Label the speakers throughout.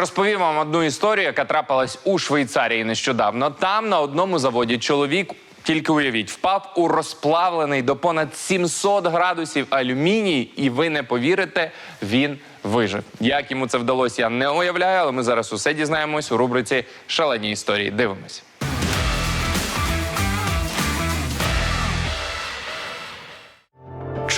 Speaker 1: розповім вам одну історію, яка трапилась у Швейцарії нещодавно. Там на одному заводі чоловік, тільки уявіть, впав у розплавлений до понад 700 градусів алюміній, і ви не повірите, він вижив. Як йому це вдалося, я не уявляю, але ми зараз усе дізнаємось у рубриці Шалені історії. Дивимось.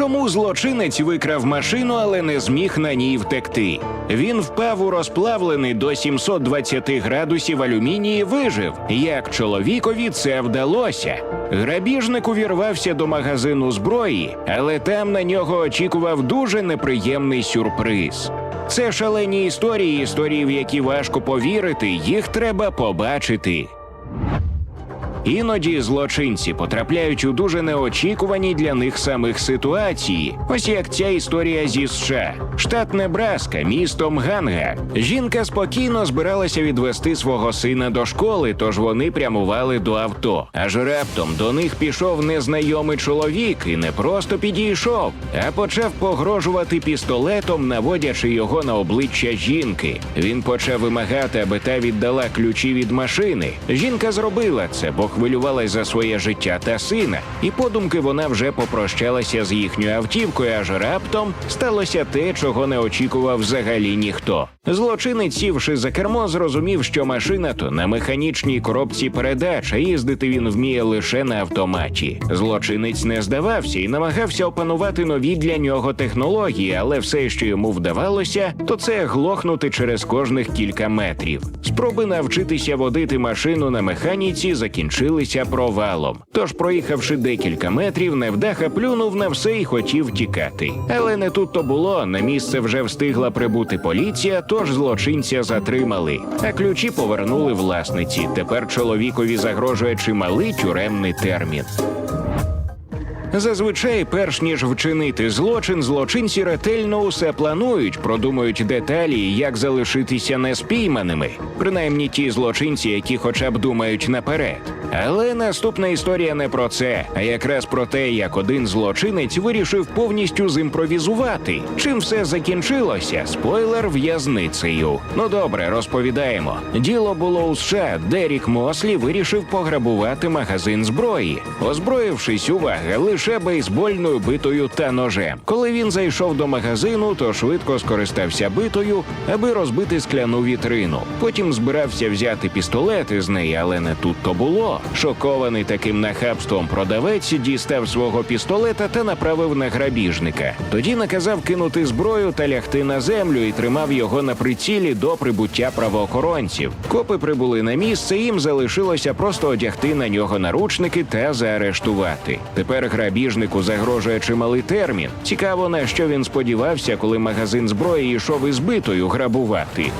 Speaker 2: Чому злочинець викрав машину, але не зміг на ній втекти? Він впав у розплавлений до 720 градусів алюміній і вижив. Як чоловікові це вдалося? Грабіжник увірвався до магазину зброї, але там на нього очікував дуже неприємний сюрприз. Це шалені історії, історії, в які важко повірити, їх треба побачити. Іноді злочинці потрапляють у дуже неочікувані для них самих ситуації. Ось як ця історія зі США. Штат Небраска, місто Мганга. Жінка спокійно збиралася відвести свого сина до школи, тож вони прямували до авто. Аж раптом до них пішов незнайомий чоловік і не просто підійшов, а почав погрожувати пістолетом, наводячи його на обличчя жінки. Він почав вимагати, аби та віддала ключі від машини. Жінка зробила це, бо хвилювалась за своє життя та сина, і подумки вона вже попрощалася з їхньою автівкою, аж раптом сталося те, чого не очікував взагалі ніхто. Злочинець, сівши за кермо, зрозумів, що машина то на механічній коробці передач, а їздити він вміє лише на автоматі. Злочинець не здавався і намагався опанувати нові для нього технології, але все, що йому вдавалося, то це глохнути через кожних кілька метрів. Спроби навчитися водити машину на механіці закінчилися провалом. Тож, проїхавши декілька метрів, невдаха плюнув на все і хотів тікати. Але не тут то було. На місце вже встигла прибути поліція, тож злочинця затримали. А ключі повернули власниці. Тепер чоловікові загрожує чималий тюремний термін. Зазвичай, перш ніж вчинити злочин, злочинці ретельно усе планують, продумують деталі, як залишитися неспійманими. Принаймні ті злочинці, які хоча б думають наперед. Але наступна історія не про це, а якраз про те, як один злочинець вирішив повністю зімпровізувати. Чим все закінчилося? Спойлер в'язницею. Ну добре, розповідаємо. Діло було у США, де Рік Мослі вирішив пограбувати магазин зброї, озброївшись увага лише бейсбольною битою та ножем. Коли він зайшов до магазину, то швидко скористався битою, аби розбити скляну вітрину. Потім збирався взяти пістолет із неї, але не тут то було. Шокований таким нахабством продавець дістав свого пістолета та направив на грабіжника. Тоді наказав кинути зброю та лягти на землю і тримав його на прицілі до прибуття правоохоронців. Копи прибули на місце. Їм залишилося просто одягти на нього наручники та заарештувати. Тепер грабіжнику загрожує чималий термін. Цікаво, на що він сподівався, коли магазин зброї йшов із битою грабувати.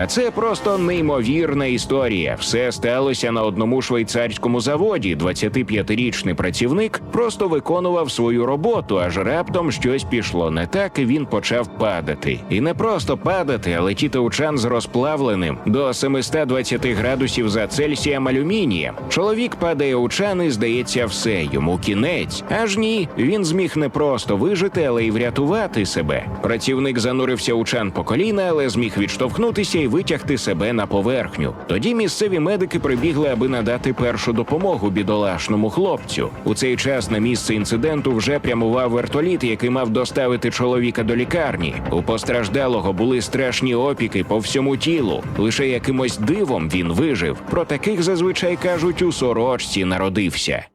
Speaker 2: А це просто неймовірна історія. Все сталося на одному швейцарському заводі. 25-річний працівник просто виконував свою роботу, аж раптом щось пішло не так, і він почав падати. І не просто падати, а летіти у чан з розплавленим до 720 градусів за Цельсієм алюмінієм. Чоловік падає у чан і здається, все йому кінець. Аж ні, він зміг не просто вижити, але й врятувати себе. Працівник занурився у чан по коліна, але зміг відштовхнутися витягти себе на поверхню. Тоді місцеві медики прибігли, аби надати першу допомогу бідолашному хлопцю. У цей час на місце інциденту вже прямував вертоліт, який мав доставити чоловіка до лікарні. У постраждалого були страшні опіки по всьому тілу. Лише якимось дивом він вижив. Про таких зазвичай кажуть у сорочці народився.